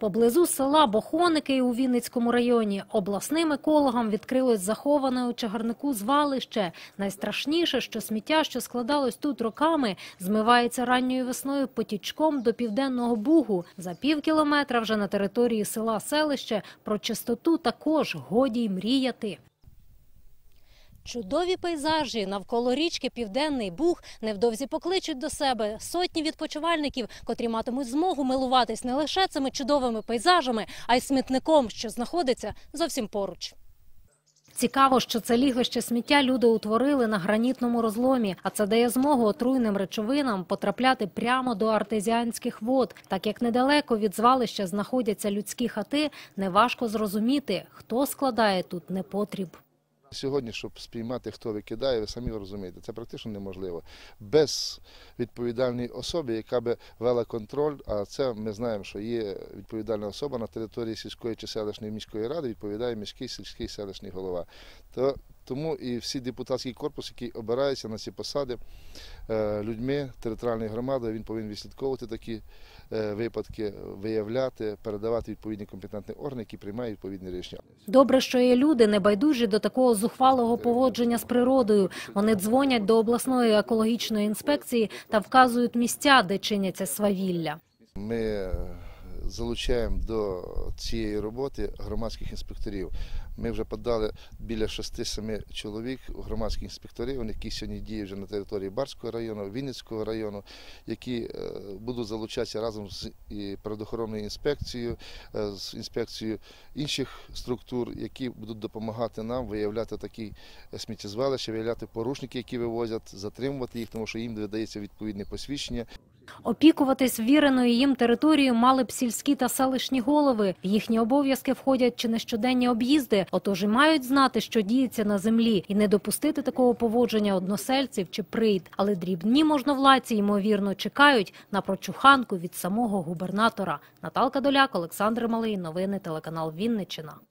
Поблизу села Бохоники у Вінницькому районі обласним екологам відкрилось заховане у чагарнику звалище. Найстрашніше, що сміття, що складалось тут роками, змивається ранньою весною потічком до південного бугу. За пів кілометра вже на території села селище про чистоту також годі й мріяти. Чудові пейзажі навколо річки Південний Буг невдовзі покличуть до себе сотні відпочивальників, котрі матимуть змогу милуватись не лише цими чудовими пейзажами, а й смітником, що знаходиться зовсім поруч. Цікаво, що це лігвище сміття люди утворили на гранітному розломі, а це дає змогу отруйним речовинам потрапляти прямо до артезіанських вод. Так як недалеко від звалища знаходяться людські хати, неважко зрозуміти, хто складає тут непотріб. Сьогодні, щоб спіймати, хто викидає, ви самі розумієте, це практично неможливо. Без відповідальної особи, яка би вела контроль, а це ми знаємо, що є відповідальна особа на території сільської чи селищної міської ради, відповідає міський сільський селищний голова. То, тому і всі депутатський корпус, який обирається на ці посади е, людьми територіальної громади, він повинен відслідковувати такі е, випадки, виявляти, передавати відповідні компетентні органи, які приймають відповідні рішення. Добре, що є люди небайдужі до такого зухвалого поводження з природою. Вони дзвонять до обласної екологічної інспекції та вказують місця, де чиняться свавілля. Ми е, залучаємо до цієї роботи громадських інспекторів. Ми вже подали біля 6-7 чоловік громадських інспекторів, які сьогодні діють вже на території Барського району, Вінницького району, які е, будуть залучатися разом з природоохоронною інспекцією, е, з інспекцією інших структур, які будуть допомагати нам виявляти такі сміттєзвалища, виявляти порушники, які вивозять, затримувати їх, тому що їм видається відповідне посвідчення. Опікуватись ввіреною їм територією мали б сільські та селищні голови. В їхні обов'язки входять чи не щоденні об'їзди, отож і мають знати, що діється на землі, і не допустити такого поводження односельців чи прийд. Але дрібні можновладці ймовірно чекають на прочуханку від самого губернатора. Наталка Доляк, Олександр Малий. Новини телеканал Вінниччина.